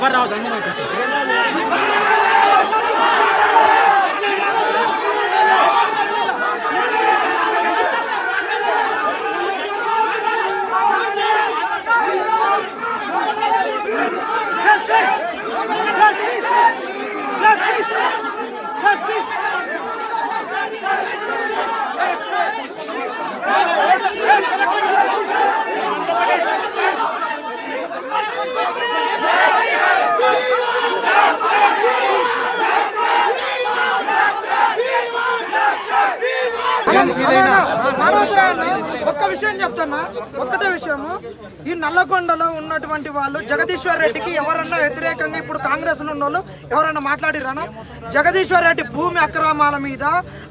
guarda, dame una. ఒక్క విషయం చెప్తున్నా. ఒక్కటే విషయము. ఈ నల్లగొండలో ఉన్నటువంటి వాళ్ళు జగదీశ్వర్ రెడ్డికి ఎవరన్నా వ్యతిరేకంగా ఇప్పుడు కాంగ్రెస్ ఉన్న వాళ్ళు ఎవరైనా మాట్లాడిరానా జగదీశ్వర్ రెడ్డి భూమి అక్రమాల మీద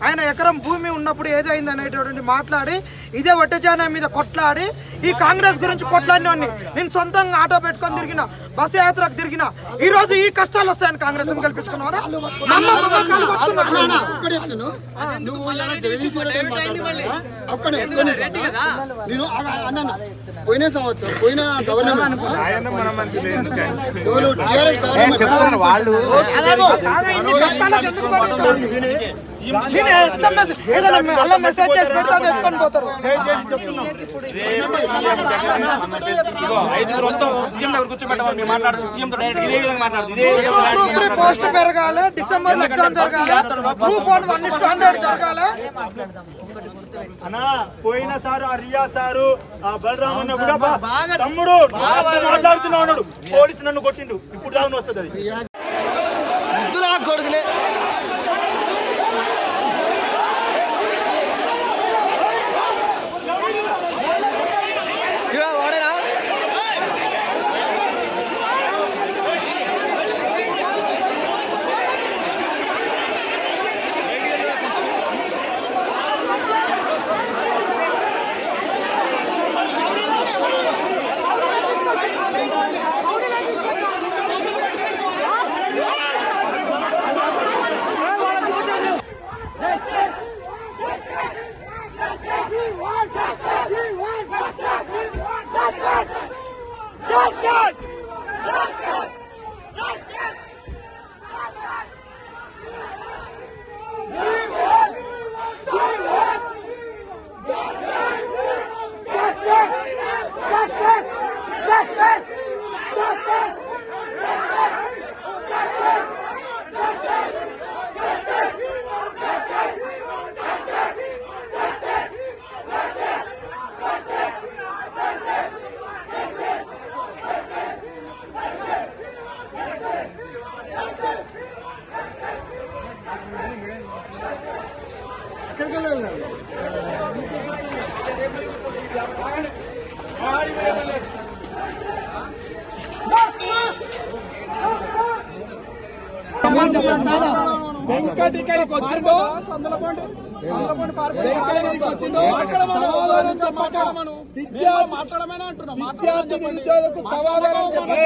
ఆయన ఎకరం భూమి ఉన్నప్పుడు ఏదైంది అనేటటువంటి మాట్లాడి ఇదే వట్టజాన మీద కొట్లాడి ఈ కాంగ్రెస్ గురించి కొట్లాడినోడిని నేను సొంతంగా ఆటో పెట్టుకొని తిరిగిన బస్సు యాత్రకు తిరిగిన. ఈ రోజు ఈ కష్టాలు వస్తాయని కాంగ్రెస్. నేను అన్నాను. పోయిన సంవత్సరం పోయిన గవర్నమెంట్. ఎవరు టీఆర్ఎస్ గవర్నమెంట్. వాళ్ళు? నేను SMS ఏదైనా అలా మెసేజ్ చేసి పెడితే అది ఎత్తుకొని పోతారు. గ్రూప్ పోస్ట్ పెరగాలి డిసెంబర్ ఎగ్జామ్ జరగాలి గ్రూప్ వన్ వన్ స్టాండర్డ్ జరగాలి. అన్నా పోయిన సారు ఆ రియా సారు ఆ బలరామ్ అన్న కూడా తమ్ముడు మాట్లాడుతున్నా ఉన్నాడు పోలీసు నన్ను కొట్టిండు. ఇప్పుడు దాని వస్తుంది అది. ముద్దులా కొడుకులే. వెంకటికడికి వచ్చిందో వెంకటికడికి వచ్చిందో సమాధానం చెప్పక మాట్లాడమని అంటున్నా విద్యార్థి నిరుద్యోగులకు సమాధానం చెప్పక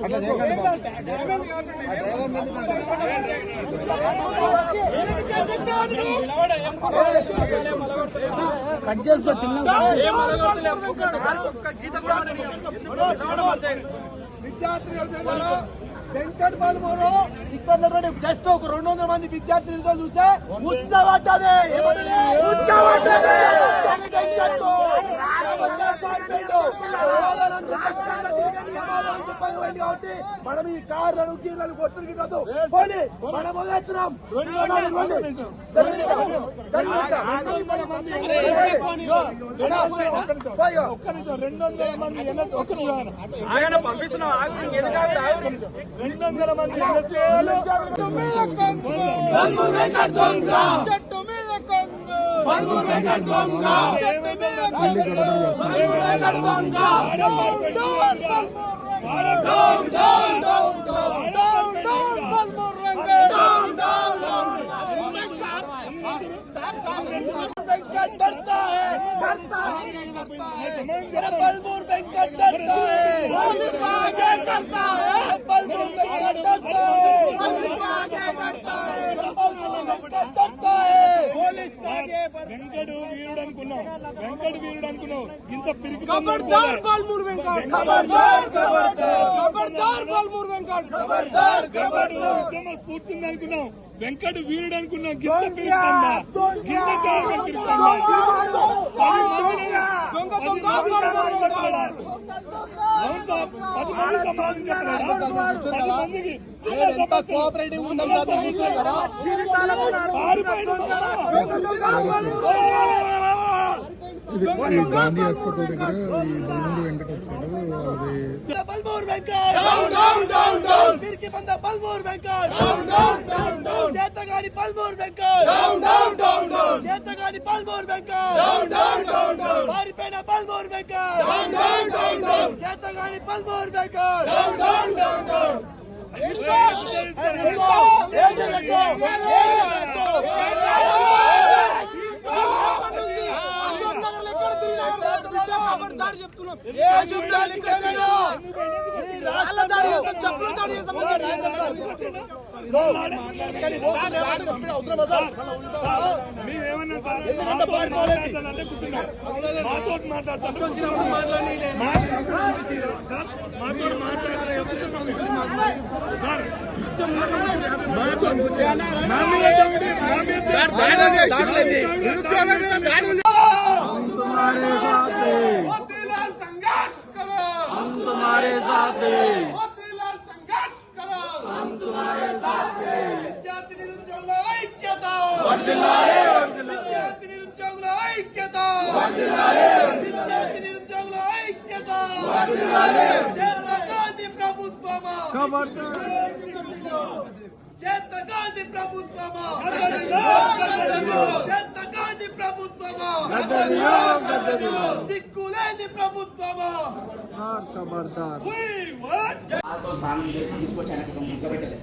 తీస్తున్నాడు. రెచ్చగొట్టినట్టు. విద్యార్థి నిరుద్యోగులారా, వెంకట్ బాలమూరు ఇక్కడ ఉన్నటువంటి జస్ట్ ఒక రెండు వందల మంది విద్యార్థి నిరుద్యోగులు చూస్తే? ఉత్సవడ్డది. పైన కాబట్టి మనం ఈ కార్లను గీర్లను కొట్టుకుంటాం మనం వదిలేస్తున్నాం రెండు వందల మంది ఆయన పంపిస్తున్నాం రెండు వందల మంది చెట్టు మీద కొంగు పల్మూరు వెంకట్ గోంగ చెట్టు మీద కొంగు పల్మూరు వెంకట్ గోంగ डरता है। बलबूर वेंकट डरता है। आगे करता है। बलबूर वेंकट करता है। पुलिस आगे वेंकट వెంకట వీరుడు అనుకున్నావు. ఇంత పిరికి ఖబర్దార్ బాల్మూర్ వెంకట్. ఖబర్దార్ ఖబర్దార్ ఖబర్దార్ బాల్మూర్ వెంకట్. ఖబర్దార్ ఖబర్దార్ ఉద్యమ స్ఫూర్తిని అనుకున్నాం వెంకట వీరుడు అనుకున్నాం గింత పిరికిందా గింత చాలా పిరికిందా పది. మందికి కోఆపరేటివ్ ఉందని పారిపోయిన ఇది గాంధీ హాస్పిటల్ దగ్గర ఈ బలముండి వెంకట వచ్చాడు. అది Balmoor Venkat! Down down down down మిర్కి పంద Balmoor Venkat! Down down down down చేతగాని Balmoor Venkat! Down down down down చేతగాని బల్మూర్ మాట్లాడారు. तुम्हारे साथ हैं విద్యార్థి నిరుద్యోగుల ఐక్యత వర్ధిల్లాలి విద్యార్థి నిరుద్యోగుల ఐక్యత వర్ధిల్లాలి విద్యార్థి నిరుద్యోగుల ఐక్యత వర్ధిల్లాలి చేతగాని ప్రభుత్వమా చేతగాని ప్రభుత్వమా చేతగాని ప్రభుత్వమా దిక్కులేని ప్రభుత్వమా నాతో స్నానం చేసి ఇక్కడ ముఖ్యపెట్టలేదు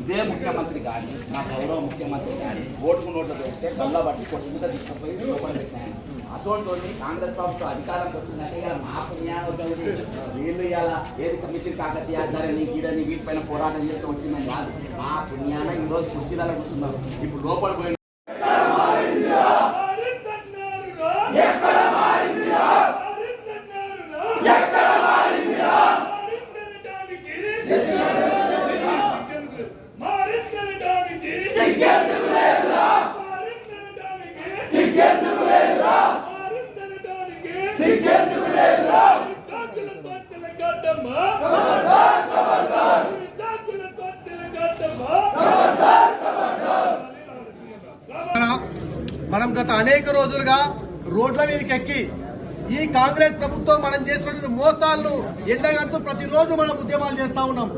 ఇదే ముఖ్యమంత్రి కానీ మా గౌరవ ముఖ్యమంత్రి కానీ ఓటుకు నోట్లు పెడితే గల్లా పట్టి కొట్టి మీద తీసుకుపోయి లోపల పెట్టాను అటువంటి కాంగ్రెస్ ప్రభుత్వం అధికారంకి వచ్చిందంటే ఇక మా పుణ్యాన్ని వచ్చింది వీళ్ళు ఇలా ఏది కమిషన్ కాకతీయ ధరని గీడని వీటిపైన పోరాటం చేస్తూ వచ్చిందని కాదు. మా పుణ్యాన ఈరోజు కుర్చీలలో కూర్చున్నారు ఇప్పుడు లోపల పోయిన గత అనేక రోజులుగా రోడ్ల మీదకి ఎక్కి ఈ కాంగ్రెస్ ప్రభుత్వం మనం చేస్తున్న మోసాలను ఎండగడుతూ ప్రతిరోజు మనం ఉద్యమాలు చేస్తా ఉన్నాం.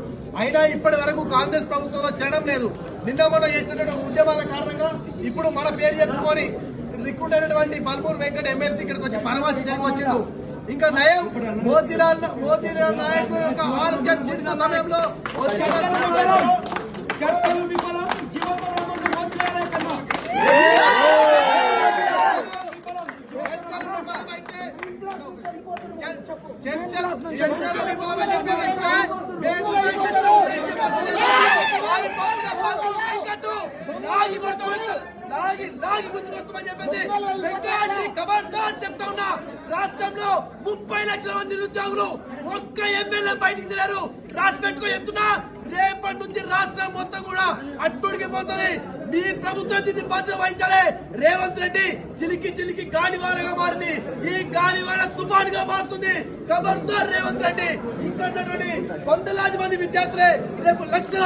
అయినా ఇప్పటి వరకు కాంగ్రెస్ ప్రభుత్వంలో చేరడం లేదు. నిన్న మనం చేసినటువంటి ఉద్యమాల కారణంగా ఇప్పుడు మన పేరు చెప్పుకొని రిక్రూట్ అయినటువంటి బల్మూర్ వెంకట ఎమ్మెల్సీ ఇక్కడికి వచ్చి పరామర్శించడానికి వచ్చిండు. ఇంకా నయం మోతీలాల్ మోతీలాల్ నాయక్ యొక్క ఆరోగ్యం చెడిన సమయంలో వచ్చే రాష్ట్రంలో ముప్పై లక్షల మంది నిరుద్యోగులు ఒక్క ఎమ్మెల్యే బయటికి తిరారు. రాసి పెట్టుకో చెప్తున్నా. రేపటి నుంచి రాష్ట్రం మొత్తం కూడా అట్టుడికి పోతుంది. మీ ప్రభుత్వం దీన్ని బాధ్యత వహించాలి. రేవంత్ రెడ్డి చిలికి చిలికి గాలివానగా మారింది. ఈ గాలివాన తుఫానుగా మారుతుంది. ఖబర్దార్ రేవంత్ రెడ్డి. ఇంకా వందలాది మంది విద్యార్థులే రేపు లక్షల